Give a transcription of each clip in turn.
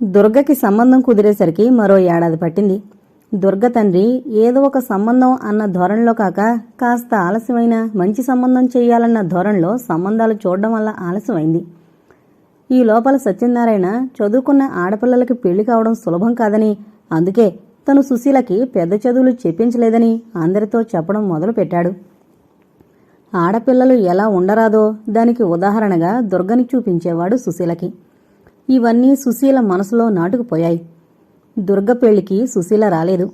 దుర్గకి సంబంధం కుదిరేసరికి మరో ఏడాది పట్టింది. దుర్గ తండ్రి ఏదో ఒక సంబంధం అన్న ధోరణిలో కాక కాస్త ఆలస్యమైన మంచి సంబంధం చేయాలన్న ధోరణిలో సంబంధాలు చూడడం వల్ల ఆలస్యమైంది. ఈ లోపల సత్యనారాయణ చదువుకున్న ఆడపిల్లలకి పెళ్ళి కావడం సులభం కాదని అందుకే తను సుశీలకి పెద్ద చదువులు చెప్పించలేదని అందరితో చెప్పడం మొదలుపెట్టాడు. ఆడపిల్లలు ఎలా ఉండరాదో దానికి ఉదాహరణగా దుర్గని చూపించేవాడు సుశీలకి. ఇవన్నీ సుశీల మనసులో నాటుకుపోయాయి. దుర్గ పెళ్ళికి సుశీల రాలేదు.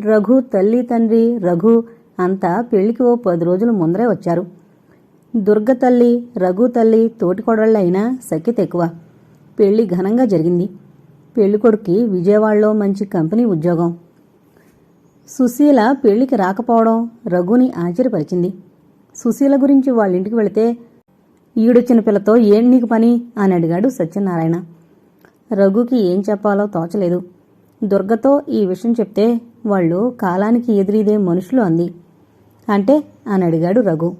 రఘు తల్లి తండ్రి రఘు అంతా పెళ్ళికి ఓ పది రోజుల ముందరే వచ్చారు. దుర్గ తల్లి రఘు తల్లి తోటికొడళ్ళైనా సఖ్యత ఎక్కువ. పెళ్ళి ఘనంగా జరిగింది. పెళ్ళికొడుక్కి విజయవాడలో మంచి కంపెనీ ఉద్యోగం. సుశీల పెళ్ళికి రాకపోవడం రఘుని ఆశ్చర్యపరిచింది. సుశీల గురించి వాళ్ళ ఇంటికి వెళితే ఈడొచ్చిన పిల్లతో ఏం నీకు పని? అని అడిగాడు సత్యనారాయణ. రఘుకి ఏం చెప్పాలో తోచలేదు. దుర్గతో ఈ విషయం చెప్తే వాళ్ళు కాలానికి ఎదిరిదే మనుషులు అంది. అంటే? అని అడిగాడు రఘు.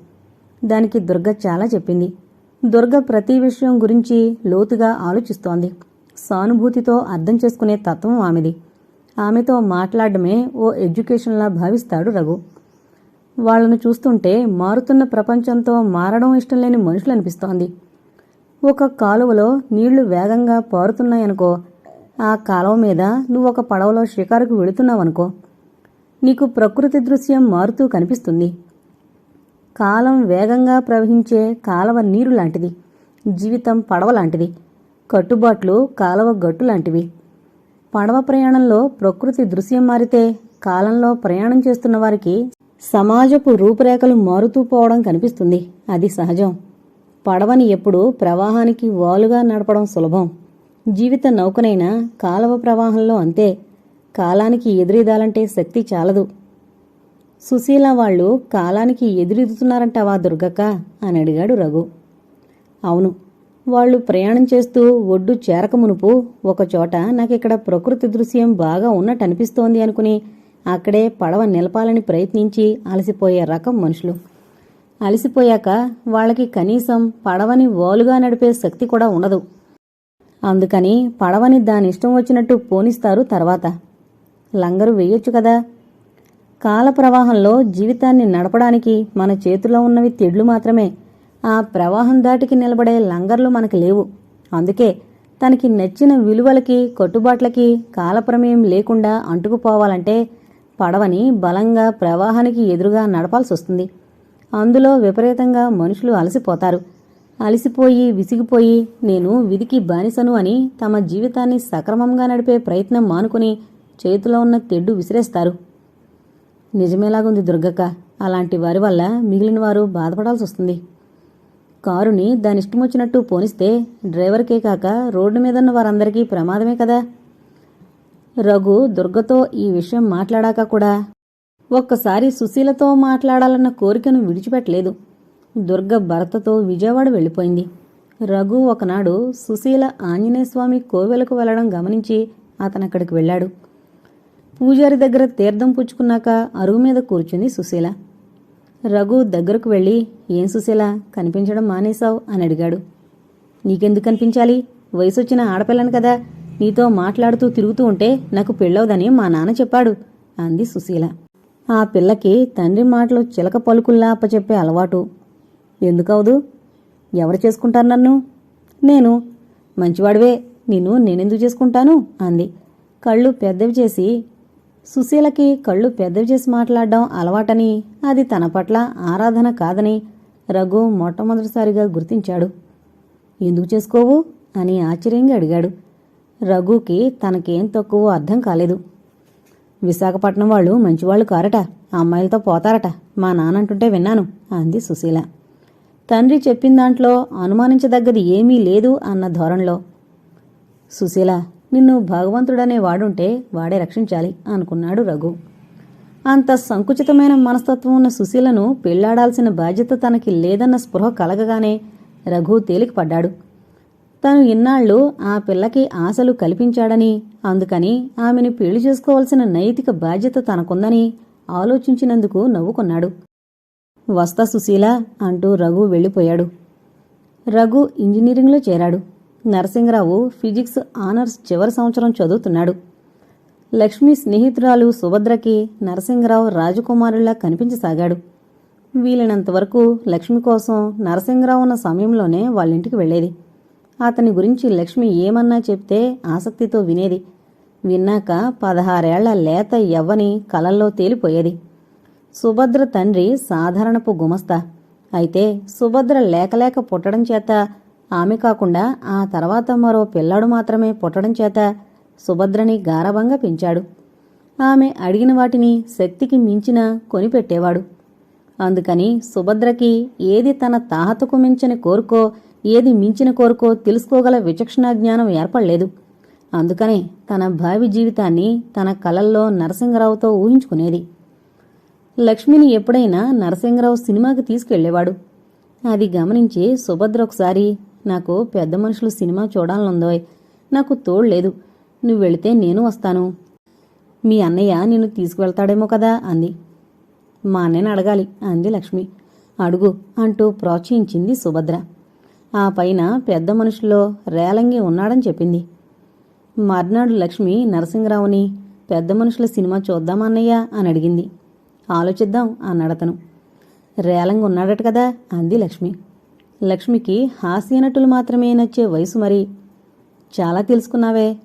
దానికి దుర్గ చాలా చెప్పింది. దుర్గ ప్రతి విషయం గురించి లోతుగా ఆలోచిస్తోంది. సానుభూతితో అర్థం చేసుకునే తత్వం ఆమెది. ఆమెతో మాట్లాడడమే ఓ ఎడ్యుకేషన్లా భావిస్తాడు రఘు. వాళ్ళను చూస్తుంటే మారుతున్న ప్రపంచంతో మారడం ఇష్టం లేని మనుషులు అనిపిస్తోంది ఒక కాలువలో నీళ్ళు వేగంగా పారుతున్నాయనుకో ఆ కాలువ మీద నువ్వు ఒక పడవలో షికారుకు వెళుతున్నావనుకో నీకు ప్రకృతి దృశ్యం మారుతూ కనిపిస్తుంది. కాలం వేగంగా ప్రవహించే కాలవ నీరు లాంటిది జీవితం పడవ లాంటిది కట్టుబాట్లు కాలవ గట్టు లాంటివి. పడవ ప్రయాణంలో ప్రకృతి దృశ్యం మారితే కాలంలో ప్రయాణం చేస్తున్న వారికి సమాజపు రూపురేఖలు మారుతూ పోవడం కనిపిస్తుంది. అది సహజం. పడవని ఎప్పుడు ప్రవాహానికి వాలుగా నడపడం సులభం. జీవిత నౌకనైనా కాలవ ప్రవాహంలో అంతే. కాలానికి ఎదురీదాలంటే శక్తి చాలదు. సుశీల వాళ్ళు కాలానికి ఎదురెదుతున్నారంటావా దుర్గక్క అని అడిగాడు రఘు. అవును. వాళ్ళు ప్రయాణం చేస్తూ ఒడ్డు చేరక మునుపు ఒకచోట నాకిక్కడ ప్రకృతి దృశ్యం బాగా ఉన్నట్టు అనిపిస్తోంది అనుకుని అక్కడే పడవ నిలపాలని ప్రయత్నించి అలసిపోయే రకం మనుషులు. అలసిపోయాక వాళ్ళకి కనీసం పడవని వాలుగా నడిపే శక్తి కూడా ఉండదు. అందుకని పడవని దాని ఇష్టం వచ్చినట్టు పోనిస్తారు తర్వాత. లంగరు వేయొచ్చు కదా? కాల ప్రవాహంలో జీవితాన్ని నడపడానికి మన చేతిలో ఉన్నవి తెడ్లు మాత్రమే. ఆ ప్రవాహం దాటికి నిలబడే లంగర్లు మనకు లేవు. అందుకే తనకి నచ్చిన విలువలకి కట్టుబాట్లకి కాలప్రమేయం లేకుండా అంటుకుపోవాలంటే పడవని బలంగా ప్రవాహానికి ఎదురుగా నడపాల్సి వస్తుంది. అందులో విపరీతంగా మనుషులు అలసిపోతారు. అలసిపోయి విసిగిపోయి నేను విధికి బానిసను అని తమ జీవితాన్ని సక్రమంగా నడిపే ప్రయత్నం మానుకుని చేతిలో ఉన్న తెడ్డు విసిరేస్తారు. నిజమేలాగుంది దుర్గక్క. అలాంటి వారి వల్ల మిగిలిన వారు బాధపడాల్సి వస్తుంది. కారుని దాని ఇష్టం వచ్చినట్టు పోనిస్తే డ్రైవర్కే కాక రోడ్డు మీదన్న వారందరికీ ప్రమాదమే కదా? రఘు దుర్గతో ఈ విషయం మాట్లాడాక కూడా ఒక్కసారి సుశీలతో మాట్లాడాలన్న కోరికను విడిచిపెట్టలేదు. దుర్గ భర్తతో విజయవాడ వెళ్ళిపోయింది. రఘు ఒకనాడు సుశీల ఆంజనేయస్వామి కోవెలకు వెళ్ళడం గమనించి అతనక్కడికి వెళ్ళాడు. పూజారి దగ్గర తీర్థం పుచ్చుకున్నాక అరుగు మీద కూర్చుంది సుశీల. రఘు దగ్గరకు వెళ్ళి ఏం సుశీల కనిపించడం మానేశావు? అని అడిగాడు. నీకెందుకు కనిపించాలి? వయసొచ్చిన ఆడపిల్లను కదా నీతో మాట్లాడుతూ తిరుగుతూ ఉంటే నాకు పెళ్ళవదని మా నాన్న చెప్పాడు అంది సుశీల. ఆ పిల్లకి తండ్రి మాటలు చిలక పలుకుల్లా అప్పచెప్పే అలవాటు. ఎందుకవదు? ఎవరు చేసుకుంటారు నన్ను? నేను. మంచివాడివే నిన్ను నేనెందుకు చేసుకుంటాను? అంది. కళ్ళు పెద్దవి చేసి సుశీలకి కళ్ళు పెద్దవి చేసి మాట్లాడడం అలవాటని అది తన పట్ల ఆరాధన కాదని రఘు మొట్టమొదటిసారిగా గుర్తించాడు. ఎందుకు చేసుకోవు? అని ఆశ్చర్యంగా అడిగాడు. రఘుకి తనకేం తక్కువ అర్థం కాలేదు. విశాఖపట్నం వాళ్ళు మంచివాళ్ళు కారట అమ్మాయిలతో పోతారట. మా నానంటుంటే విన్నాను అంది సుశీల. తండ్రి చెప్పిన దాంట్లో అనుమానించదగ్గది ఏమీ లేదు అన్న ధోరణిలో. సుశీల నిన్ను భగవంతుడనే వాడుంటే వాడే రక్షించాలి అనుకున్నాడు రఘు. అంత సంకుచితమైన మనస్తత్వం ఉన్న సుశీలను పెళ్ళాడాల్సిన బాధ్యత తనకి లేదన్న స్పృహ కలగగానే రఘు తేలికపడ్డాడు. తను ఇన్నాళ్ళు ఆ పిల్లకి ఆశలు కల్పించాడని అందుకని ఆమెను పెళ్ళి చేసుకోవాల్సిన నైతిక బాధ్యత తనకుందని ఆలోచించినందుకు నవ్వుకున్నాడు. వస్తా సుశీల అంటూ రఘు వెళ్ళిపోయాడు. రఘు ఇంజనీరింగ్లో చేరాడు. నరసింగరావు ఫిజిక్స్ ఆనర్స్ చివరి సంవత్సరం చదువుతున్నాడు. లక్ష్మి స్నేహితురాలు సుభద్రకి నరసింగరావు రాజకుమారుల్లా కనిపించసాగాడు. వీలైనంతవరకు లక్ష్మి కోసం నరసింగరావు ఉన్న సమయంలోనే వాళ్ళింటికి వెళ్ళేది. అతని గురించి లక్ష్మి ఏమన్నా చెప్తే ఆసక్తితో వినేది. విన్నాక పదహారేళ్ళ లేత ఎవ్వని కలల్లో తేలిపోయేది. సుభద్ర తండ్రి సాధారణపు గుమస్తా. అయితే సుభద్ర లేకలేక పుట్టడం చేత ఆమె కాకుండా ఆ తర్వాత మరో పిల్లాడు మాత్రమే పుట్టడం చేత సుభద్రని గారవంగా పెంచాడు. ఆమె అడిగిన వాటిని శక్తికి మించిన కొనిపెట్టేవాడు. అందుకని సుభద్రకి ఏది తన తాహతకు మించని కోరుకో ఏది మించిన కోరుకో తెలుసుకోగల విచక్షణా జ్ఞానం ఏర్పడలేదు. అందుకనే తన భావి జీవితాన్ని తన కలల్లో నరసింహరావుతో ఊహించుకునేది. లక్ష్మిని ఎప్పుడైనా నరసింహరావు సినిమాకి తీసుకెళ్ళేవాడు. అది గమనించి సుభద్ర ఒకసారి నాకు పెద్ద మనుషులు సినిమా చూడాలనుందోయ్ నాకు తోడ్లేదు నువ్వు వెళితే నేను వస్తాను. మీ అన్నయ్య నిన్ను తీసుకువెళ్తాడేమో కదా అంది. మా అన్నయ్యని అడగాలి అంది లక్ష్మి. అడుగు అంటూ ప్రోత్సహించింది సుభద్ర. ఆ పైన పెద్ద మనుషుల్లో రేలంగి ఉన్నాడని చెప్పింది. మర్నాడు లక్ష్మి నరసింహరావుని పెద్ద మనుషుల సినిమా చూద్దామన్నయ్యా అని అడిగింది. ఆలోచిద్దాం అన్నాడతను రేలంగి ఉన్నాడట కదా అంది లక్ష్మి. లక్ష్మికి హాస్యనటులు మాత్రమే నచ్చే వయసు మరి. చాలా తెలుసుకున్నావే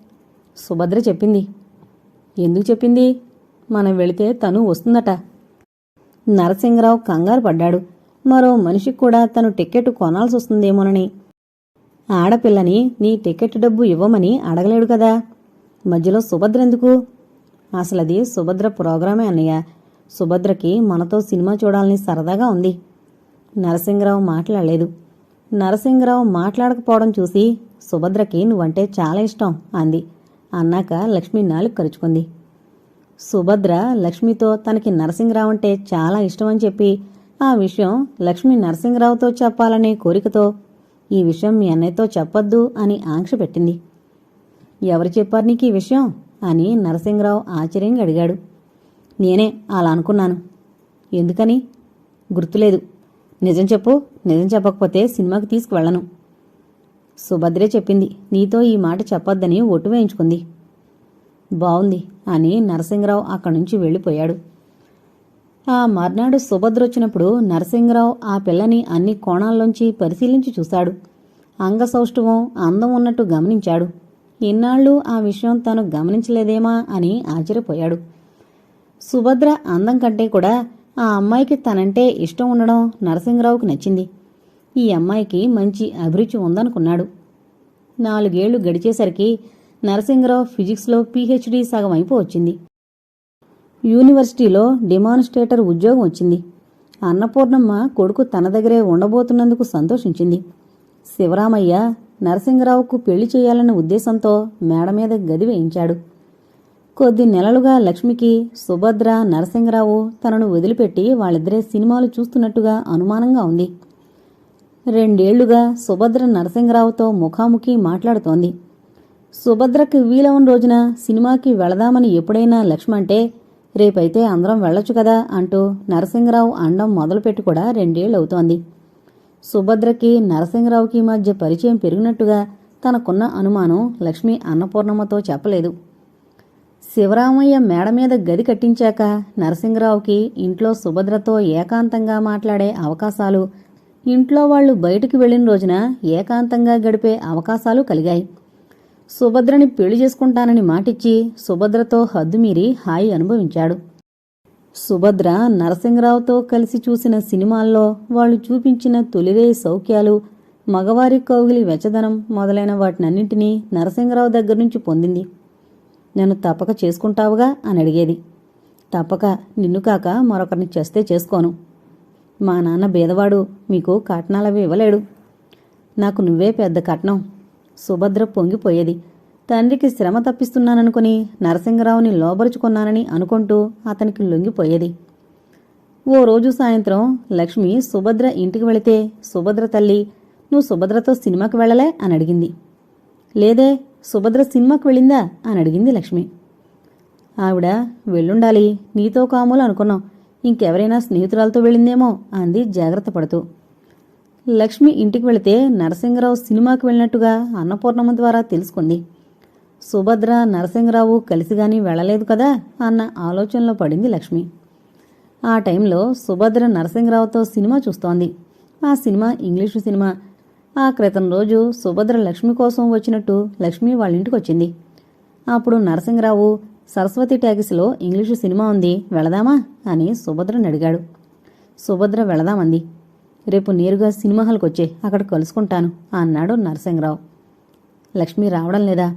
సుభద్ర చెప్పింది. ఎందుకు చెప్పింది? మనం వెళితే తను వస్తుందట. నరసింహరావు కంగారు పడ్డాడు. మరో మనిషికి కూడా తను టిక్కెట్ కొనాల్సి వస్తుందేమోనని. ఆడపిల్లని నీ టికెట్ డబ్బు ఇవ్వమని అడగలేడు కదా. మధ్యలో సుభద్ర ఎందుకు? అసలది సుభద్ర ప్రోగ్రామే అన్నయ్య. సుభద్రకి మనతో సినిమా చూడాలని సరదాగా ఉంది. నరసింహరావు మాట్లాడలేదు. నరసింహరావు మాట్లాడకపోవడం చూసి సుభద్రకి నువ్వంటే చాలా ఇష్టం అంది. అన్నాక లక్ష్మి నాలుగు కరుచుకుంది. సుభద్ర లక్ష్మితో తనకి నరసింహరావు అంటే చాలా ఇష్టమని చెప్పి ఆ విషయం లక్ష్మి నరసింహరావుతో చెప్పాలనే కోరికతో ఈ విషయం మీ అన్నయ్యతో చెప్పొద్దు అని ఆంక్ష పెట్టింది. ఎవరు చెప్పారు నీకు ఈ విషయం? అని నరసింహరావు ఆశ్చర్యంగా అడిగాడు. నేనే అలా అనుకున్నాను. ఎందుకని? గుర్తులేదు. నిజం చెప్పు నిజం చెప్పకపోతే సినిమాకి తీసుకువెళ్ళను. సుభద్రే చెప్పింది. నీతో ఈ మాట చెప్పొద్దని ఒట్టు వేయించుకుంది. బావుంది అని నరసింహరావు అక్కడి నుంచి వెళ్ళిపోయాడు. ఆ మర్నాడు సుభద్ర వచ్చినప్పుడు నరసింహరావు ఆ పిల్లని అన్ని కోణాల్లోంచి పరిశీలించి చూశాడు. అంగసౌష్ఠవం అందం ఉన్నట్టు గమనించాడు. ఇన్నాళ్ళు ఆ విషయం తాను గమనించలేదేమా అని ఆశ్చర్యపోయాడు. సుభద్ర అందం కంటే కూడా ఆ అమ్మాయికి తనంటే ఇష్టం ఉండడం నరసింహరావుకు నచ్చింది. ఈ అమ్మాయికి మంచి అభిరుచి ఉందనుకున్నాడు. నాలుగేళ్ళు గడిచేసరికి నరసింహరావు ఫిజిక్స్లో పీహెచ్డీ సగం అయిపో వచ్చింది. యూనివర్సిటీలో డిమాన్స్ట్రేటర్ ఉద్యోగం వచ్చింది. అన్నపూర్ణమ్మ కొడుకు తన దగ్గరే ఉండబోతున్నందుకు సంతోషించింది. శివరామయ్య నరసింహరావుకు పెళ్ళి చేయాలన్న ఉద్దేశంతో మేడ మీద గది వేయించాడు. కొద్ది నెలలుగా లక్ష్మికి సుభద్ర నరసింహరావు తనను వదిలిపెట్టి వాళ్ళిద్దరే సినిమాలు చూస్తున్నట్టుగా అనుమానంగా ఉంది. రెండేళ్ళుగా సుభద్ర నరసింహరావుతో ముఖాముఖి మాట్లాడుతోంది. సుభద్రకు వీలవని రోజున సినిమాకి వెళదామని ఎప్పుడైనా లక్ష్మంటే రేపైతే అందరం వెళ్ళొచ్చు కదా అంటూ నరసింహరావు అండం మొదలుపెట్టి కూడా రెండేళ్ళవుతోంది సుభద్రకి నరసింహరావుకి మధ్య పరిచయం పెరిగినట్టుగా తనకున్న అనుమానం లక్ష్మి అన్నపూర్ణమ్మతో చెప్పలేదు. శివరామయ్య మేడ మీద గది కట్టించాక నరసింహరావుకి ఇంట్లో సుభద్రతో ఏకాంతంగా మాట్లాడే అవకాశాలు ఇంట్లో వాళ్ళు బయటికి వెళ్ళిన రోజున ఏకాంతంగా గడిపే అవకాశాలు కలిగాయి. సుభద్రని పెళ్ళి చేసుకుంటానని మాటిచ్చి సుభద్రతో హద్దుమీరి హాయి అనుభవించాడు. సుభద్ర నరసింహరావుతో కలిసి చూసిన సినిమాల్లో వాళ్ళు చూపించిన తొలిరే సౌఖ్యాలు మగవారి కౌగిలి వెచ్చదనం మొదలైన వాటినన్నింటినీ నరసింహరావు దగ్గర నుంచి పొందింది. నన్ను తప్పక చేసుకుంటావుగా? అని అడిగేది. తప్పక. నిన్ను కాక మరొకరిని చేస్తే చేసుకోను. మా నాన్న బీదవాడు మీకు కట్నాలవి ఇవ్వలేడు. నాకు నువ్వే పెద్ద కట్నం. సుభద్ర పొంగిపోయేది. తండ్రికి శ్రమ తప్పిస్తున్నాననుకుని నరసింగరావుని లోబరుచుకున్నానని అనుకుంటూ అతనికి లొంగిపోయేది. ఓ రోజు సాయంత్రం లక్ష్మి సుభద్ర ఇంటికి వెళితే సుభద్ర తల్లి నువ్వు సుభద్రతో సినిమాకి వెళ్ళలే? అని అడిగింది. లేదే సుభద్ర సినిమాకి వెళ్ళిందా? అని అడిగింది లక్ష్మి. ఆవిడ వెళ్ళుండాలి నీతో కాములు అనుకున్నాం. ఇంకెవరైనా స్నేహితురాలతో వెళ్ళిందేమో అంది జాగ్రత్త పడుతూ. లక్ష్మి ఇంటికి వెళితే నరసింహరావు సినిమాకి వెళ్ళినట్టుగా అన్నపూర్ణమ్మ ద్వారా తెలుసుకుంది. సుభద్ర నరసింహరావు కలిసి గాని వెళ్ళలేదు కదా అన్న ఆలోచనలో పడింది లక్ష్మి. ఆ టైంలో సుభద్ర నరసింహరావుతో సినిమా చూస్తోంది. ఆ సినిమా ఇంగ్లీషు సినిమా. ఆ క్రితం రోజు సుభద్ర లక్ష్మి కోసం వచ్చినట్టు లక్ష్మి వాళ్ళ ఇంటికి వచ్చింది. అప్పుడు నరసింహరావు సరస్వతి ట్యాగిస్లో ఇంగ్లీషు సినిమా ఉంది వెళదామా అని సుభద్రని అడిగాడు. సుభద్ర వెళదామంది. రేపు నేరుగా సినిమా హాల్కి వచ్చే అక్కడ కలుసుకుంటాను అన్నాడు నరసింహరావు. లక్ష్మి రావడం లేదా?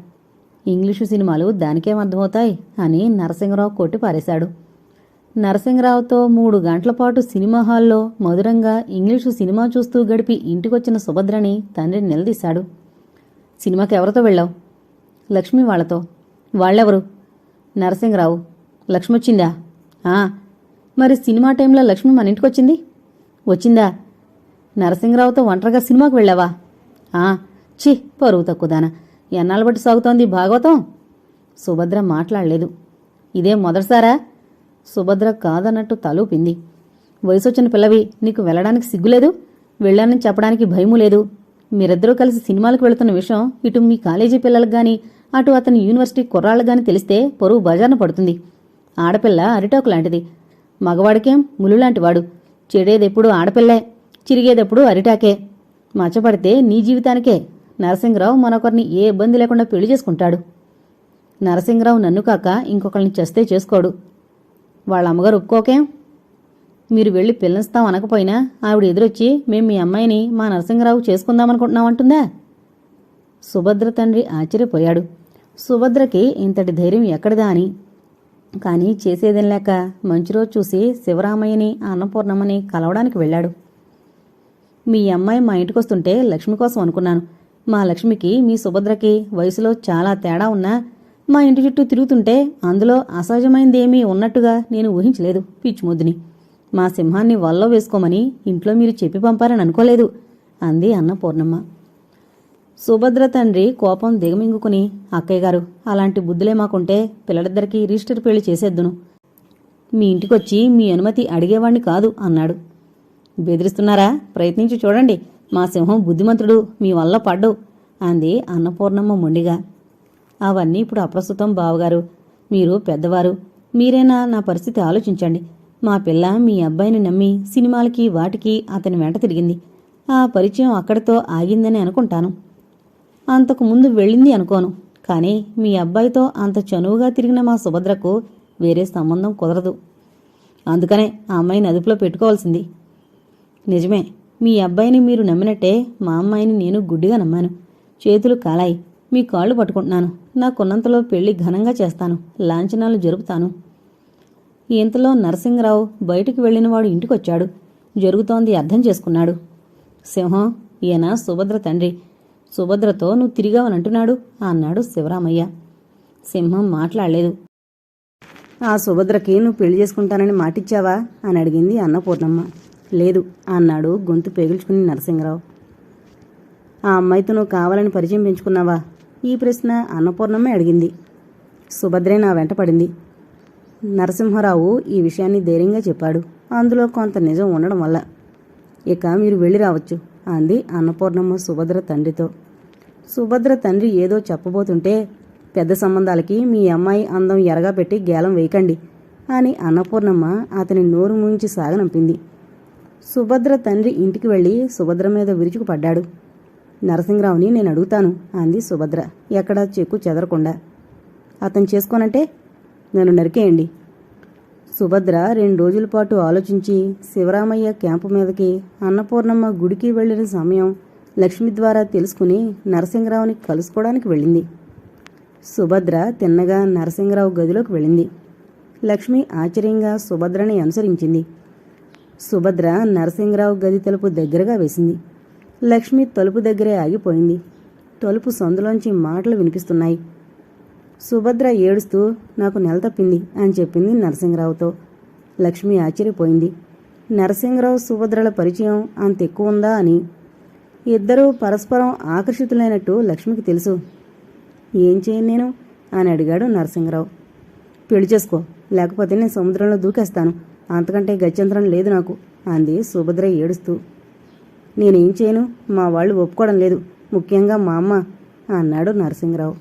ఇంగ్లీషు సినిమాలు దానికేం అర్థమవుతాయి? అని నరసింహరావు కొట్టి పారేశాడు. నరసింహరావుతో మూడు గంటల పాటు సినిమా హాల్లో మధురంగా ఇంగ్లీషు సినిమా చూస్తూ గడిపి ఇంటికొచ్చిన సుభద్రని తండ్రి నిలదీశాడు. సినిమాకి ఎవరితో వెళ్ళావు? లక్ష్మి వాళ్ళతో వాళ్ళెవరు? నరసింహరావు. లక్ష్మి వచ్చిందా మరి సినిమా టైంలో లక్ష్మి మన ఇంటికి వచ్చింది వచ్చిందా? నరసింహరావుతో ఒంటరిగా సినిమాకి వెళ్ళావా? ఆ ఛీ పరువు తక్కువదానా ఎన్నాళ్ళు బట్టి సాగుతోంది భాగవతం? సుభద్ర మాట్లాడలేదు. ఇదే మొదటిసారా? సుభద్ర కాదన్నట్టు తలూపింది. వయసొచ్చిన పిల్లవి నీకు వెళ్ళడానికి సిగ్గులేదు? వెళ్ళానని చెప్పడానికి భయము లేదు. మీరిద్దరూ కలిసి సినిమాలకు వెళుతున్న విషయం ఇటు మీ కాలేజీ పిల్లలకు గాని అటు అతని యూనివర్సిటీ కుర్రాళ్ళకు గాని తెలిస్తే పొరుగు బజార్న పడుతుంది. ఆడపిల్ల అరిటాకు లాంటిది. మగవాడికేం ములు లాంటివాడు చెడేదెప్పుడు ఆడపిల్లే. చిరిగేటప్పుడు అరిటాకే. మచ్చపడితే నీ జీవితానికే. నరసింహరావు మరొకరిని ఏ ఇబ్బంది లేకుండా పెళ్ళి చేసుకుంటాడు. నరసింహరావు నన్ను కాక ఇంకొకరిని చేస్తే చేసుకోడు. వాళ్ళ అమ్మగారు ఒప్పుకోకేం. మీరు వెళ్ళి పిల్లనిస్తాం అనకపోయినా ఆవిడ ఎదురొచ్చి మేము మీ అమ్మాయిని మా నరసింహరావు చేసుకుందామనుకుంటున్నామంటుందా సుభద్ర తండ్రి ఆశ్చర్యపోయాడు. సుభద్రకి ఇంతటి ధైర్యం ఎక్కడిదా అని. కానీ చేసేదేం లేక మంచి రోజు చూసి శివరామయ్యని అన్నపూర్ణమ్మని కలవడానికి వెళ్ళాడు. మీ అమ్మాయి మా ఇంటికి వస్తుంటే లక్ష్మి కోసం అనుకున్నాను. మా లక్ష్మికి మీ సుభద్రకి వయసులో చాలా తేడా ఉన్నా మా ఇంటి చుట్టూ తిరుగుతుంటే అందులో అసహజమైందేమీ ఉన్నట్టుగా నేను ఊహించలేదు పిచ్చిమొద్దుని. మా సింహాన్ని వల్లో వేసుకోమని ఇంట్లో మీరు చెప్పి పంపారని అనుకోలేదు అంది అన్నపూర్ణమ్మ సుభద్ర తండ్రి కోపం దిగమింగుకుని అక్కయ్య గారు అలాంటి బుద్ధులే మాకుంటే పిల్లలిద్దరికీ రిజిస్టర్ పెళ్ళి చేసేద్దును. మీ ఇంటికొచ్చి మీ అనుమతి అడిగేవాణ్ణి కాదు అన్నాడు. బెదిరిస్తున్నారా? ప్రయత్నించి చూడండి. మా సింహం బుద్ధిమంతుడు మీ వల్ల పడ్డు అంది అన్నపూర్ణమ్మ మొండిగా. అవన్నీ ఇప్పుడు అప్రస్తుతం బావగారు. మీరు పెద్దవారు. మీరైనా నా పరిస్థితి ఆలోచించండి. మా పిల్ల మీ అబ్బాయిని నమ్మి సినిమాలకి వాటికి అతని వెంట తిరిగింది. ఆ పరిచయం అక్కడితో ఆగిందని అనుకుంటాను. అంతకు ముందు వెళ్ళింది అనుకోను. కానీ మీ అబ్బాయితో అంత చనువుగా తిరిగిన మా సుభద్రకు వేరే సంబంధం కుదరదు. అందుకనే ఆ అమ్మాయిని అదుపులో పెట్టుకోవాల్సింది. నిజమే మీ అబ్బాయిని మీరు నమ్మినట్టే మా అమ్మాయిని నేను గుడ్డిగా నమ్మాను. చేతులు కాలాయి మీ కాళ్ళు పట్టుకుంటున్నాను. నాకున్నంతలో పెళ్ళి ఘనంగా చేస్తాను లాంఛనాలు జరుపుతాను. ఇంతలో నరసింహరావు బయటికి వెళ్ళినవాడు ఇంటికొచ్చాడు. జరుగుతోంది అర్థం చేసుకున్నాడు. సింహం ఈయన సుభద్ర తండ్రి. సుభద్రతో నువ్వు తిరిగావనంటున్నాడు అన్నాడు శివరామయ్య. సింహం మాట్లాడలేదు. ఆ సుభద్రకి నువ్వు పెళ్ళి చేసుకుంటానని మాటిచ్చావా? అని అడిగింది అన్నపూర్ణమ్మ. లేదు అన్నాడు గొంతు పేగుల్చుకుని నరసింహరావు. ఆ అమ్మాయితో నువ్వు కావాలని పరిచయం పెంచుకున్నావా? ఈ ప్రశ్న అన్నపూర్ణమ్మ అడిగింది. సుభద్రే నా వెంట పడింది. నరసింహరావు ఈ విషయాన్ని ధైర్యంగా చెప్పాడు. అందులో కొంత నిజం ఉండడం వల్ల. ఇక మీరు వెళ్ళి రావచ్చు అంది అన్నపూర్ణమ్మ సుభద్ర తండ్రితో. సుభద్ర తండ్రి ఏదో చెప్పబోతుంటే పెద్ద సంబంధాలకి మీ అమ్మాయి అందం ఎరగా పెట్టి గేలం వేయకండి అని అన్నపూర్ణమ్మ అతని నోరు ముంచి సాగనంపింది. సుభద్ర తండ్రి ఇంటికి వెళ్ళి సుభద్ర మీద విరుచుకుపడ్డాడు. నరసింహరావుని నేను అడుగుతాను అంది సుభద్ర. ఎక్కడా చెక్కు చెదరకుండా. అతను చేసుకోనంటే నన్ను నరికేయండి. సుభద్ర రెండు రోజుల పాటు ఆలోచించి శివరామయ్య క్యాంపు మీదకి అన్నపూర్ణమ్మ గుడికి వెళ్ళిన సమయం లక్ష్మి ద్వారా తెలుసుకుని నరసింహరావుని కలుసుకోవడానికి వెళ్ళింది. సుభద్ర తిన్నగా నరసింహరావు గదిలోకి వెళ్ళింది. లక్ష్మి ఆశ్చర్యంగా సుభద్రని అనుసరించింది. సుభద్ర నరసింహరావు గది తలుపు దగ్గరగా వేసింది. లక్ష్మి తలుపు దగ్గరే ఆగిపోయింది. తలుపు సందులోంచి మాటలు వినిపిస్తున్నాయి. సుభద్ర ఏడుస్తూ నాకు నెల తప్పింది అని చెప్పింది నరసింహరావుతో. లక్ష్మి ఆశ్చర్యపోయింది. నరసింహరావు సుభద్రల పరిచయం అంత ఎక్కువ ఉందా అని. ఇద్దరూ పరస్పరం ఆకర్షితులైనట్టు లక్ష్మికి తెలుసు. ఏం చేయను నేను? అని అడిగాడు నరసింహరావు. పెళ్ళి చేసుకో లేకపోతే నేను సముద్రంలో దూకేస్తాను. అంతకంటే గత్యంతరం లేదు నాకు అంది సుభద్ర ఏడుస్తూ. నేనేం చేయను? మా వాళ్ళు ఒప్పుకోవడం లేదు. ముఖ్యంగా మా అమ్మ అన్నాడు నరసింహరావు.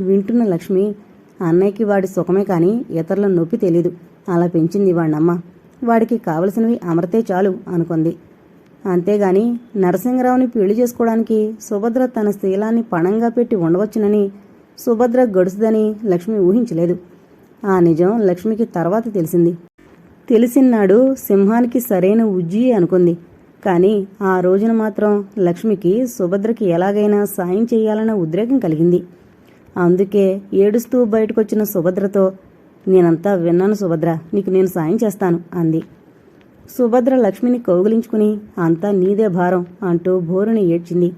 వింటున్న లక్ష్మి అన్నయ్యకి వాడి సుఖమే కానీ ఇతరుల నొప్పి తెలీదు. అలా పెంచింది వాణ్ణమ్మ వాడికి కావలసినవి అమరతే చాలు అనుకుంది. అంతేగాని నరసింహరావుని పెళ్ళి చేసుకోవడానికి సుభద్ర తన శీలాన్ని పణంగా పెట్టి ఉండవచ్చునని సుభద్ర గడుసుదని లక్ష్మి ఊహించలేదు. ఆ నిజం లక్ష్మికి తర్వాత తెలిసింది. తెలిసిన్నాడు సింహానికి సరైన ఉజ్జి అనుకుంది. కానీ ఆ రోజున మాత్రం లక్ష్మికి సుభద్రకి ఎలాగైనా సాయం చేయాలన్న ఉద్రేకం కలిగింది. అందుకే ఏడుస్తూ బయటకొచ్చిన సుభద్రతో నేనంతా విన్నాను సుభద్ర నీకు నేను సాయం చేస్తాను అంది. సుభద్ర లక్ష్మిని కౌగిలించుకుని అంతా నీదే భారం అంటూ బోరుని ఏడ్చింది.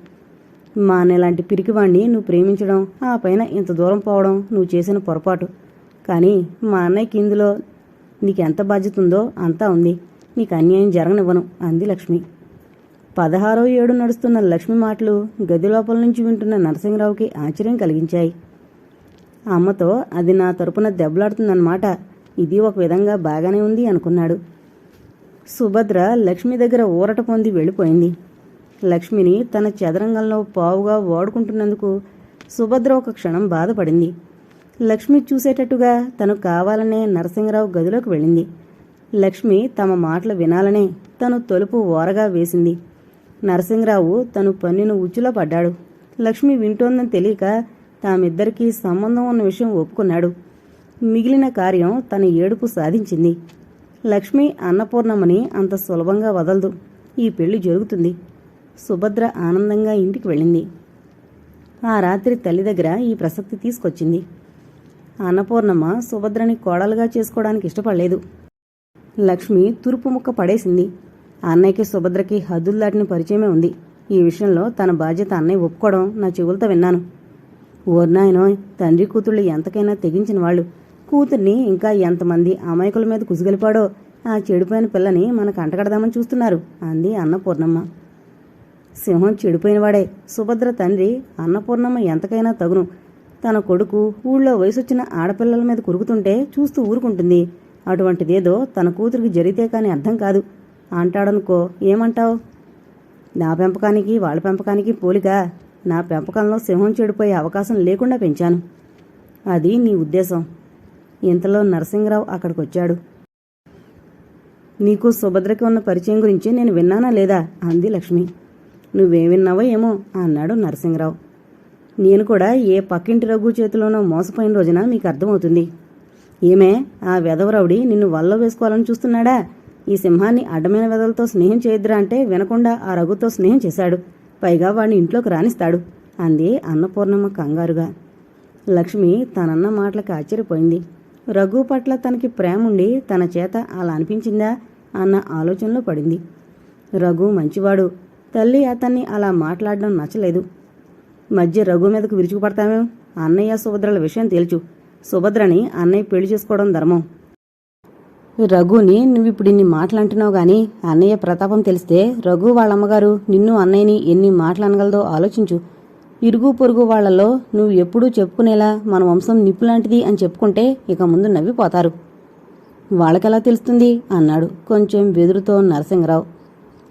మా అన్నలాంటి పిరికివాణ్ణి నువ్వు ప్రేమించడం ఆ పైన ఇంత దూరం పోవడం నువ్వు చేసిన పొరపాటు. కానీ మా అన్నయ్యకి ఇందులో నీకెంత బాధ్యత ఉందో అంతా ఉంది. నీకు అన్యాయం జరగనివ్వను అంది లక్ష్మి. పదహారో ఏడు నడుస్తున్న లక్ష్మి మాటలు గది లోపల నుంచి వింటున్న నరసింహరావుకి ఆశ్చర్యం కలిగించాయి. అమ్మతో అది నా తరపున దెబ్బలాడుతుందన్నమాట. ఇది ఒక విధంగా బాగానే ఉంది అనుకున్నాడు. సుభద్ర లక్ష్మి దగ్గర ఊరట పొంది వెళ్ళిపోయింది. లక్ష్మిని తన చదరంగంలో పావుగా వాడుకుంటున్నందుకు సుభద్ర ఒక క్షణం బాధపడింది. లక్ష్మి చూసేటట్టుగా తను కావాలనే నరసింహరావు గదిలోకి వెళ్ళింది. లక్ష్మి తమ మాటలు వినాలనే తను తలుపు ఓరగా వేసింది. నరసింహరావు తను పన్నిన ఉచ్చులో పడ్డాడు. లక్ష్మి వింటోందని తెలియక తామిద్దరికీ సంబంధం ఉన్న విషయం ఒప్పుకున్నాడు. మిగిలిన కార్యం తన ఏడుపు సాధించింది. లక్ష్మి అన్నపూర్ణమ్మని అంత సులభంగా వదలదు. ఈ పెళ్ళి జరుగుతుంది. సుభద్ర ఆనందంగా ఇంటికి వెళ్ళింది. ఆ రాత్రి తల్లి దగ్గర ఈ ప్రసక్తి తీసుకొచ్చింది. అన్నపూర్ణమ్మ సుభద్రని కోడలుగా చేసుకోవడానికి ఇష్టపడలేదు. లక్ష్మి తూర్పు ముక్క పడేసింది. అన్నయ్యకి సుభద్రకి హద్దులు దాటిన పరిచయమే ఉంది. ఈ విషయంలో తన బాధ్యత అన్నయ్య ఒప్పుకోవడం నా చెవులతో విన్నాను. ఓర్నాయనో తండ్రి కూతుళ్ళు ఎంతకైనా తెగించిన వాళ్ళు. కూతుర్ని ఇంకా ఎంతమంది అమాయకుల మీద కుసిగలిపాడో ఆ చెడిపోయిన పిల్లని మనకు అంటగడదామని చూస్తున్నారు అంది అన్నపూర్ణమ్మ. సింహం చెడిపోయినవాడే. సుభద్ర తండ్రి అన్నపూర్ణమ్మ ఎంతకైనా తగును. తన కొడుకు ఊళ్ళో వయసొచ్చిన ఆడపిల్లల మీద కురుకుతుంటే చూస్తూ ఊరుకుంటుంది. అటువంటిదేదో తన కూతురికి జరిగితే కాని అర్థం కాదు. అంటాడనుకో ఏమంటావు? నా పెంపకానికి వాళ్ళ పెంపకానికి పోలిక. నా పెంపకంలో సింహం చెడిపోయే అవకాశం లేకుండా పెంచాను. అది నీ ఉద్దేశం. ఇంతలో నరసింహరావు అక్కడికి వచ్చాడు నీకు సుభద్రకి ఉన్న పరిచయం గురించి నేను విన్నానా లేదా? అంది లక్ష్మి. నువ్వేం విన్నావో ఏమో అన్నాడు నరసింహరావు. నేను కూడా ఏ పక్కింటి రఘు చేతిలోనో మోసపోయిన రోజున మీకు అర్థమవుతుంది. ఏమే ఆ వెధవరవుడి నిన్ను వల్ల వేసుకోవాలని చూస్తున్నాడా? ఈ సింహాన్ని అడ్డమైన వెధలతో స్నేహం చేయొద్దురా అంటే వినకుండా ఆ రఘుతో స్నేహం చేశాడు. పైగా వాడిని ఇంట్లోకి రాణిస్తాడు అంది అన్నపూర్ణమ్మ కంగారుగా. లక్ష్మి తనన్న మాటలకు ఆశ్చర్యపోయింది. రఘు పట్ల తనకి ప్రేమ ఉండి తన చేత అలా అనిపించిందా అన్న ఆలోచనలో పడింది. రఘు మంచివాడు. తల్లి అతన్ని అలా మాట్లాడడం నచ్చలేదు. మధ్య రఘు మీదకు విరుచుకుపడతామే? అన్నయ్య సుభద్రల విషయం తేల్చు. సుభద్రని అన్నయ్య పెళ్ళి చేసుకోవడం ధర్మం. రఘుని నువ్విప్పుడు ఇన్ని మాటలంటున్నావు గాని అన్నయ్య ప్రతాపం తెలిస్తే రఘు వాళ్ళమ్మగారు నిన్ను అన్నయ్యని ఎన్ని మాటలనగలదో ఆలోచించు. ఇరుగు పొరుగు వాళ్ళలో నువ్వు ఎప్పుడూ చెప్పుకునేలా మన వంశం నిప్పులాంటిది అని చెప్పుకుంటే ఇక ముందు నవ్విపోతారు. వాళ్ళకెలా తెలుస్తుంది? అన్నాడు కొంచెం బెదురుతో నరసింహరావు.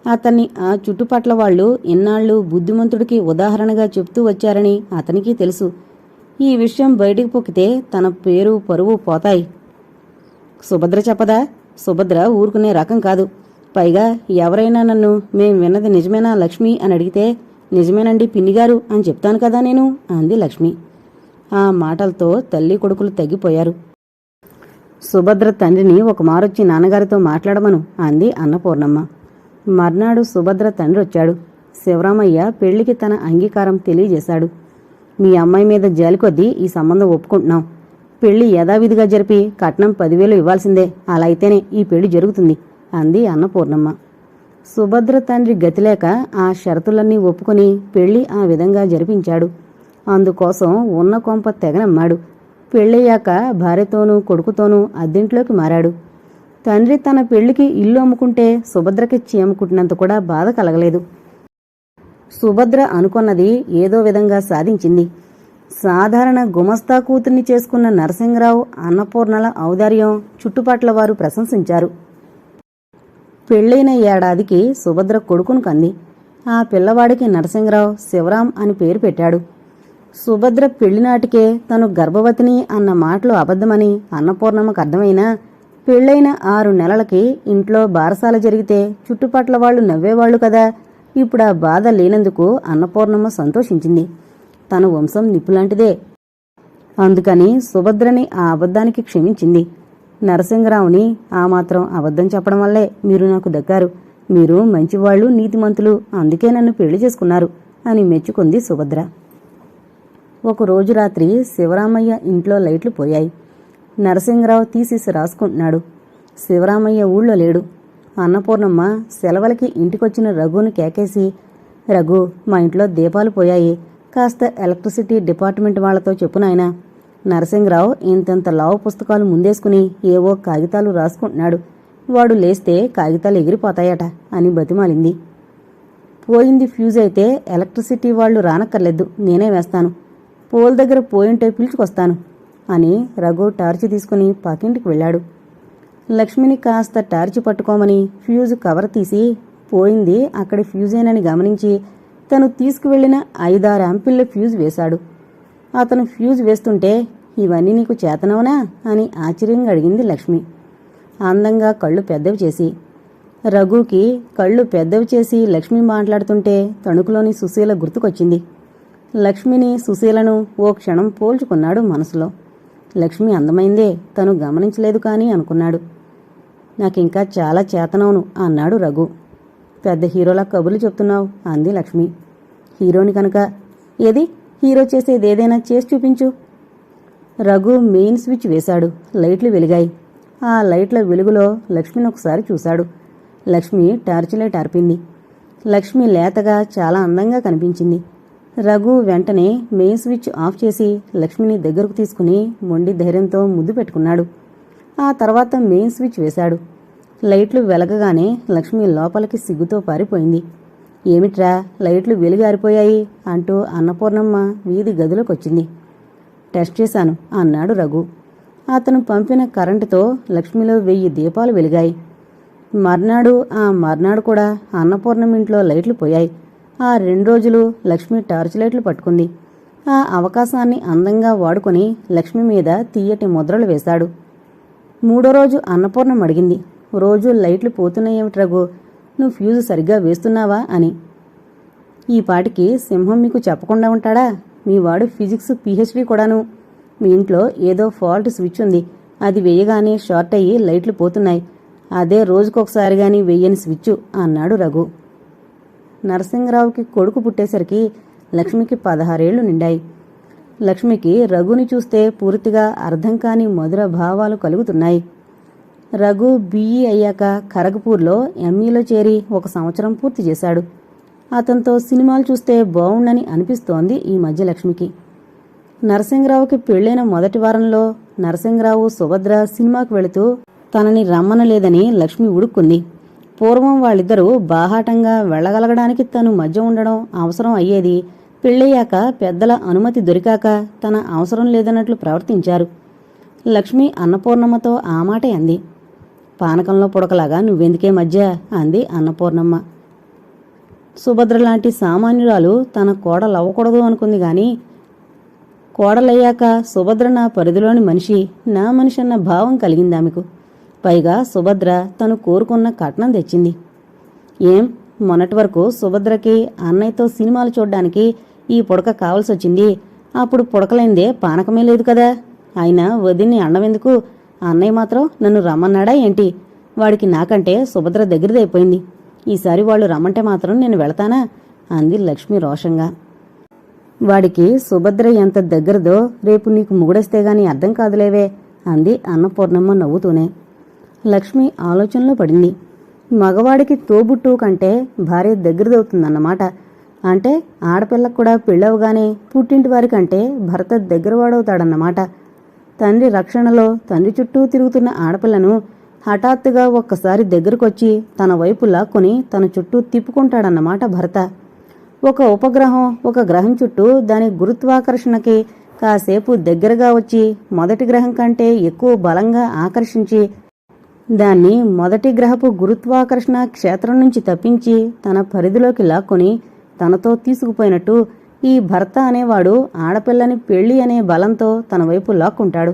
అతన్ని ఆ చుట్టుపట్ల వాళ్ళు ఇన్నాళ్ళు బుద్ధిమంతుడికి ఉదాహరణగా చెప్తూ వచ్చారని అతనికి తెలుసు. ఈ విషయం బయటికి పొక్కితే తన పేరు పరువు పోతాయి. సుభద్ర చెప్పదా? సుభద్ర ఊరుకునే రకం కాదు. పైగా ఎవరైనా నన్ను మేం విన్నది నిజమేనా లక్ష్మి అని అడిగితే నిజమేనండి పిన్నిగారు అని చెప్తాను కదా నేను అంది లక్ష్మి. ఆ మాటలతో తల్లి కొడుకులు తగ్గిపోయారు. సుభద్ర తండ్రిని ఒక మారొచ్చి నాన్నగారితో మాట్లాడమను అంది అన్నపూర్ణమ్మ. మర్నాడు సుభద్ర తండ్రి వచ్చాడు శివరామయ్య పెళ్ళికి తన అంగీకారం తెలియజేశాడు. మీ అమ్మాయి మీద జాలి కొద్దీ ఈ సంబంధం ఒప్పుకుంటున్నాం. పెళ్ళి యథావిధిగా జరిపి కట్నం పదివేలు ఇవ్వాల్సిందే. అలా అయితేనే ఈ పెళ్ళి జరుగుతుంది అంది అన్నపూర్ణమ్మ. సుభద్ర తండ్రి గతిలేక ఆ షరతులన్నీ ఒప్పుకుని పెళ్ళి ఆ విధంగా జరిపించాడు. అందుకోసం ఉన్న కొంప తెగనమ్మాడు. పెళ్ళయ్యాక భార్యతోనూ కొడుకుతోనూ అద్దెంట్లోకి మారాడు. తండ్రి తన పెళ్ళికి ఇల్లు అమ్ముకుంటే సుభద్రకిచ్చి అమ్ముకుంటున్నంత కూడా బాధ కలగలేదు. సుభద్ర అనుకున్నది ఏదో విధంగా సాధించింది. సాధారణ గుమస్తా కూతుర్ని చేసుకున్న నరసింహరావు అన్నపూర్ణల ఔదార్యం చుట్టుపట్ల వారు ప్రశంసించారు. పెళ్ళైన ఏడాదికి సుభద్ర కొడుకును కంది. ఆ పిల్లవాడికి నరసింహరావు శివరాం అని పేరు పెట్టాడు. సుభద్ర పెళ్ళినాటికే తను గర్భవతిని అన్న మాటలు అబద్ధమని అన్నపూర్ణమ్మకు అర్థమైనా పెళ్ళైన ఆరు నెలలకి ఇంట్లో బారసాల జరిగితే చుట్టుపట్ల వాళ్ళు నవ్వేవాళ్ళు కదా. ఇప్పుడు ఆ బాధ లేనందుకు అన్నపూర్ణమ్మ సంతోషించింది. తన వంశం నిప్పులాంటిదే. అందుకని సుభద్రని ఆ అబద్ధానికి క్షమించింది. నరసింహరావుని ఆ మాత్రం అబద్ధం చెప్పడం వల్లే మీరు నాకు దక్కారు. మీరు మంచివాళ్ళు నీతిమంతులు అందుకే నన్ను పెళ్ళి చేసుకున్నారు అని మెచ్చుకుంది సుభద్ర. ఒక రోజు రాత్రి శివరామయ్య ఇంట్లో లైట్లు పోయాయి. నరసింహరావు తీసేసి రాసుకుంటున్నాడు. శివరామయ్య ఊళ్ళో లేడు. అన్నపూర్ణమ్మ సెలవులకి ఇంటికొచ్చిన రఘుని కేకేసి రఘు మా ఇంట్లో దీపాలు పోయాయి. కాస్త ఎలక్ట్రిసిటీ డిపార్ట్మెంట్ వాళ్ళతో చెప్పు నాయనా. నరసింహరావు ఇంతంత లావు పుస్తకాలు ముందేసుకుని ఏవో కాగితాలు రాసుకుంటున్నాడు. వాడు లేస్తే కాగితాలు ఎగిరిపోతాయట అని బతిమాలింది. పోయింది ఫ్యూజ్ అయితే ఎలక్ట్రిసిటీ వాళ్ళు రానక్కర్లేదు. నేనే వేస్తాను. పోల్ దగ్గర పోయింటే పిలుచుకొస్తాను. అని రఘు టార్చ్ తీసుకుని పక్కింటికి వెళ్ళాడు. లక్ష్మిని కాస్త టార్చి పట్టుకోమని ఫ్యూజ్ కవర్ తీసి పోయింది అక్కడి ఫ్యూజేనని గమనించి తను తీసుకువెళ్ళిన ఐదారు అంపిళ్ళ ఫ్యూజ్ వేశాడు. అతను ఫ్యూజ్ వేస్తుంటే ఇవన్నీ నీకు చేతనవునా? అని ఆశ్చర్యంగా అడిగింది లక్ష్మి. అందంగా కళ్ళు పెద్దవి చేసి. రఘుకి కళ్ళు పెద్దవి చేసి లక్ష్మి మాట్లాడుతుంటే తణుకులోని సుశీల గుర్తుకొచ్చింది. లక్ష్మిని సుశీలను ఓ క్షణం పోల్చుకున్నాడు మనసులో. లక్ష్మి అందమైందే తను గమనించలేదు కానీ అనుకున్నాడు. నాకింకా చాలా చేతనవును అన్నాడు రఘు. పెద్ద హీరోలా కబుర్లు చెప్తున్నావు అంది లక్ష్మి. హీరోని కనుక ఏది? హీరో చేసేది ఏదైనా చేసి చూపించు. రఘు మెయిన్ స్విచ్ వేశాడు లైట్లు వెలిగాయి. ఆ లైట్ల వెలుగులో లక్ష్మిని ఒకసారి చూశాడు. లక్ష్మి టార్చ్ లైట్ లక్ష్మి లేతగా చాలా అందంగా కనిపించింది. రఘు వెంటనే మెయిన్ స్విచ్ ఆఫ్ చేసి లక్ష్మిని దగ్గరకు తీసుకుని మొండి ధైర్యంతో ముద్దు పెట్టుకున్నాడు. ఆ తర్వాత మెయిన్ స్విచ్ వేశాడు. లైట్లు వెలగగానే లక్ష్మి లోపలికి సిగ్గుతో పారిపోయింది. ఏమిట్రా లైట్లు వెలుగారిపోయాయి అంటూ అన్నపూర్ణమ్మ వీధి గదిలోకొచ్చింది. టెస్ట్ చేశాను అన్నాడు రఘు. అతను పంపిన కరెంటుతో లక్ష్మిలో వెయ్యి దీపాలు వెలిగాయి. మర్నాడు ఆ మర్నాడు కూడా అన్నపూర్ణం ఇంట్లో లైట్లు పోయాయి. ఆ రెండు రోజులు లక్ష్మి టార్చ్ లైట్లు పట్టుకుంది. ఆ అవకాశాన్ని అందంగా వాడుకొని లక్ష్మి మీద తీయటి ముద్రలు వేశాడు. మూడో రోజు అన్నపూర్ణం అడిగింది. రోజు లైట్లు పోతున్నాయేమిటి రఘు? నువ్వు ఫ్యూజ్ సరిగ్గా వేస్తున్నావా అని. ఈ పాటికి సింహం మీకు చెప్పకుండా ఉంటాడా? మీ వాడు ఫిజిక్స్ పిహెచ్డి కూడాను. మీ ఇంట్లో ఏదో ఫాల్ట్ స్విచ్ ఉంది. అది వేయగానే షార్ట్ అయ్యి లైట్లు పోతున్నాయి. అదే రోజుకొకసారి గాని వెయ్యని స్విచ్ అన్నాడు రఘు. నరసింహరావుకి కొడుకు పుట్టేసరికి లక్ష్మికి పదహారేళ్ళు నిండాయి. లక్ష్మికి రఘుని చూస్తే పూర్తిగా అర్థం కాని మధుర భావాలు కలుగుతున్నాయి. రఘు బీఈ అయ్యాక ఖరగ్పూర్లో ఎంఈలో చేరి ఒక సంవత్సరం పూర్తి చేశాడు. అతనితో సినిమాలు చూస్తే బావుండని అనిపిస్తోంది ఈ మధ్య లక్ష్మికి. నరసింహరావుకి పెళ్ళైన మొదటి వారంలో నరసింహరావు సుభద్ర సినిమాకు వెళుతూ తనని రమ్మనలేదని లక్ష్మి ఉడుక్కుంది. పూర్వం వాళ్ళిద్దరూ బాహాటంగా వెళ్ళగలగడానికి తను మధ్య ఉండడం అవసరం అయ్యేది. పెళ్ళయ్యాక పెద్దల అనుమతి దొరికాక తన అవసరం లేదన్నట్లు ప్రవర్తించారు. లక్ష్మి అన్నపూర్ణమ్మతో ఆ మాట అంది. పానకంలో పుడకలాగా నువ్వెందుకే మధ్య అంది అన్నపూర్ణమ్మ. సుభద్ర లాంటి సామాన్యురాలు తన కోడలు అవ్వకూడదు అనుకుంది గాని కోడలయ్యాక సుభద్ర నా పరిధిలోని మనిషి నా మనిషి అన్న భావం కలిగిందామెకు పైగా సుభద్ర తను కోరుకున్న కట్నం తెచ్చింది. ఏం? మొన్నటి వరకు సుభద్రకి అన్నయ్యతో సినిమాలు చూడ్డానికి ఈ పుడక కావలసొచ్చింది. అప్పుడు పుడకలైందే పానకమే లేదు కదా. అయినా వదిన్ని అండమెందుకు అన్నయ్య మాత్రం నన్ను రమ్మన్నాడా ఏంటి? వాడికి నాకంటే సుభద్ర దగ్గరదైపోయింది. ఈసారి వాళ్ళు రమ్మంటే మాత్రం నేను వెళతానా? అంది లక్ష్మి రోషంగా. వాడికి సుభద్ర ఎంత దగ్గరదో రేపు నీకు ముగుడొస్తే గాని అర్థం కాదులేవే అంది అన్నపూర్ణమ్మ నవ్వుతూనే. లక్ష్మి ఆలోచనలో పడింది. మగవాడికి తోబుట్టు కంటే భార్య దగ్గరదవుతుందన్నమాట. అంటే ఆడపిల్లకు కూడా పెళ్ళవగానే పుట్టింటి వారికంటే భర్త దగ్గరవాడవుతాడన్నమాట. తండ్రి రక్షణలో తండ్రి చుట్టూ తిరుగుతున్న ఆడపిల్లను హఠాత్తుగా ఒక్కసారి దగ్గరకొచ్చి తన వైపు లాక్కొని తన చుట్టూ తిప్పుకుంటాడన్నమాట భర్త. ఒక ఉపగ్రహం ఒక గ్రహం చుట్టూ దాని గురుత్వాకర్షణకి కాసేపు దగ్గరగా వచ్చి మొదటి గ్రహం కంటే ఎక్కువ బలంగా ఆకర్షించి దాన్ని మొదటి గ్రహపు గురుత్వాకర్షణ క్షేత్రం నుంచి తప్పించి తన పరిధిలోకి లాక్కొని తనతో తీసుకుపోయినట్టు ఈ భర్త అనేవాడు ఆడపిల్లని పెళ్ళి అనే బలంతో తన వైపు లాక్కుంటాడు.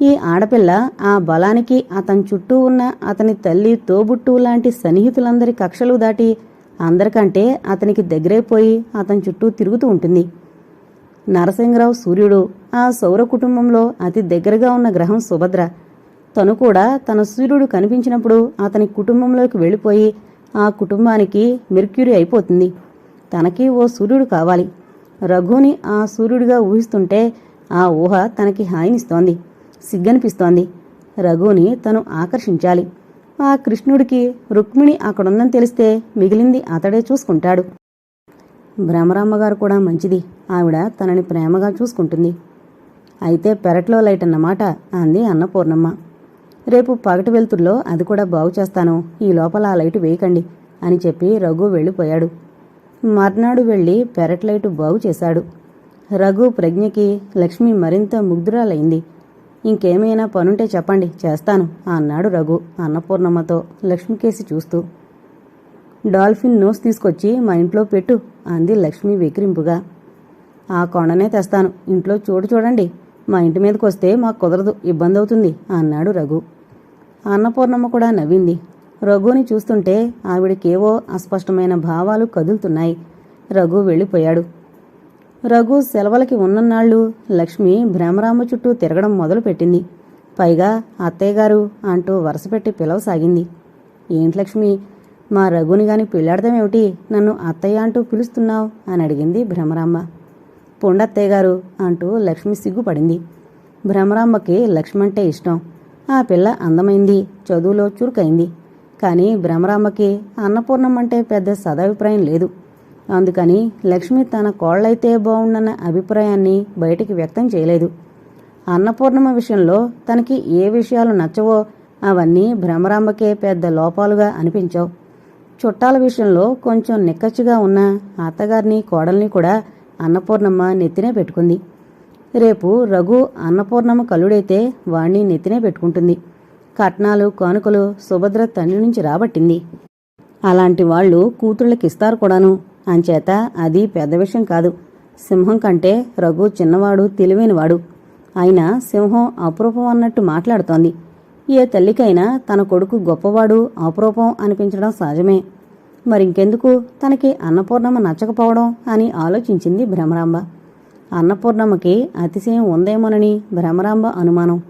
ఈ ఆడపిల్ల ఆ బలానికి అతని చుట్టూ ఉన్న అతని తల్లి తోబుట్టు లాంటి సన్నిహితులందరి కక్షలు దాటి అందరికంటే అతనికి దగ్గరైపోయి అతని చుట్టూ తిరుగుతూ ఉంటుంది. నరసింహరావు సూర్యుడు ఆ సౌర కుటుంబంలో అతి దగ్గరగా ఉన్న గ్రహం సుభద్ర. తను కూడా తన సూర్యుడు కనిపించినప్పుడు అతని కుటుంబంలోకి వెళ్ళిపోయి ఆ కుటుంబానికి మెర్క్యూరీ అయిపోతుంది. తనకి ఓ సూర్యుడు కావాలి. రఘుని ఆ సూర్యుడిగా ఊహిస్తుంటే ఆ ఊహ తనకి హాయినిస్తోంది. సిగ్గనిపిస్తోంది. రఘుని తను ఆకర్షించాలి. ఆ కృష్ణుడికి రుక్మిణి అక్కడుందని తెలిస్తే మిగిలింది అతడే చూసుకుంటాడు. భ్రమరామ్మగారు కూడా మంచిది. ఆవిడ తనని ప్రేమగా చూసుకుంటుంది. అయితే పెరట్లో లైట్ అన్నమాట అంది అన్నపూర్ణమ్మ. రేపు పగటి వెలుతురులో అది కూడా బాగు చేస్తాను. ఈ లోపల ఆ లైటు వేయకండి అని చెప్పి రఘు వెళ్ళిపోయాడు. మర్నాడు వెళ్ళి పెరట్ లైటు బాగు చేశాడు. రఘు ప్రజ్ఞకి లక్ష్మి మరింత ముగ్ధురాలైంది. ఇంకేమైనా పనుంటే చెప్పండి చేస్తాను అన్నాడు రఘు అన్నపూర్ణమ్మతో లక్ష్మికేసి చూస్తూ. డాల్ఫిన్ నోస్ తీసుకొచ్చి మా ఇంట్లో పెట్టు అంది లక్ష్మి వెకిరింపుగా. ఆ కొండనే తెస్తాను ఇంట్లో చూడు చూడండి. మా ఇంటి మీదకి వస్తే మాకు కుదరదు ఇబ్బంది అవుతుంది అన్నాడు రఘు. అన్నపూర్ణమ్మ కూడా నవ్వింది. రఘుని చూస్తుంటే ఆవిడకేవో అస్పష్టమైన భావాలు కదులుతున్నాయి. రఘు వెళ్ళిపోయాడు. రఘు సెలవులకి ఉన్ననాళ్ళు లక్ష్మి భ్రమరామ చుట్టూ తిరగడం మొదలుపెట్టింది. పైగా అత్తయ్యగారు అంటూ వరుసపెట్టి పిలవసాగింది. ఏంటి లక్ష్మి మా రఘుని గాని పెళ్ళాడతామేమిటి నన్ను అత్తయ్య అంటూ పిలుస్తున్నావు? అని అడిగింది భ్రమరామ్మ పొండత్తయ్య గారు అంటూ లక్ష్మి సిగ్గుపడింది. భ్రమరామ్మకి లక్ష్మి అంటే ఇష్టం. ఆ పిల్ల అందమైంది చదువులో చురుకైంది. కానీ భ్రమరాంబకి అన్నపూర్ణమంటే పెద్ద సదాభిప్రాయం లేదు. అందుకని లక్ష్మి తన కోళ్ళైతే బాగుండన్న అభిప్రాయాన్ని బయటికి వ్యక్తం చేయలేదు. అన్నపూర్ణమ్మ విషయంలో తనకి ఏ విషయాలు నచ్చవో అవన్నీ భ్రమరాంబకే పెద్ద లోపాలుగా అనిపించవు. చుట్టాల విషయంలో కొంచెం నిక్కచ్చిగా ఉన్న అత్తగారిని కోడల్ని కూడా అన్నపూర్ణమ్మ నెత్తినే పెట్టుకుంది. రేపు రఘు అన్నపూర్ణమ్మ కల్లుడైతే వాణ్ణి నెత్తినే పెట్టుకుంటుంది. కట్నాలు కానుకలు సుభద్ర తండ్రి నుంచి రాబట్టింది. అలాంటి వాళ్ళు కూతుళ్ళకిస్తారు కూడాను. అంచేత అది పెద్ద విషయం కాదు. సింహం కంటే రఘు చిన్నవాడు తెలివైనవాడు. అయినా సింహం అపురూపం అన్నట్టు మాట్లాడుతోంది. ఏ తల్లికైనా తన కొడుకు గొప్పవాడు అపురూపం అనిపించడం సహజమే. మరింకెందుకు తనకి అన్నపూర్ణమ్మ నచ్చకపోవడం అని ఆలోచించింది భ్రమరాంబ. అన్నపూర్ణమ్మకి అతిశయం ఉందేమోనని భ్రమరాంబ అనుమానం.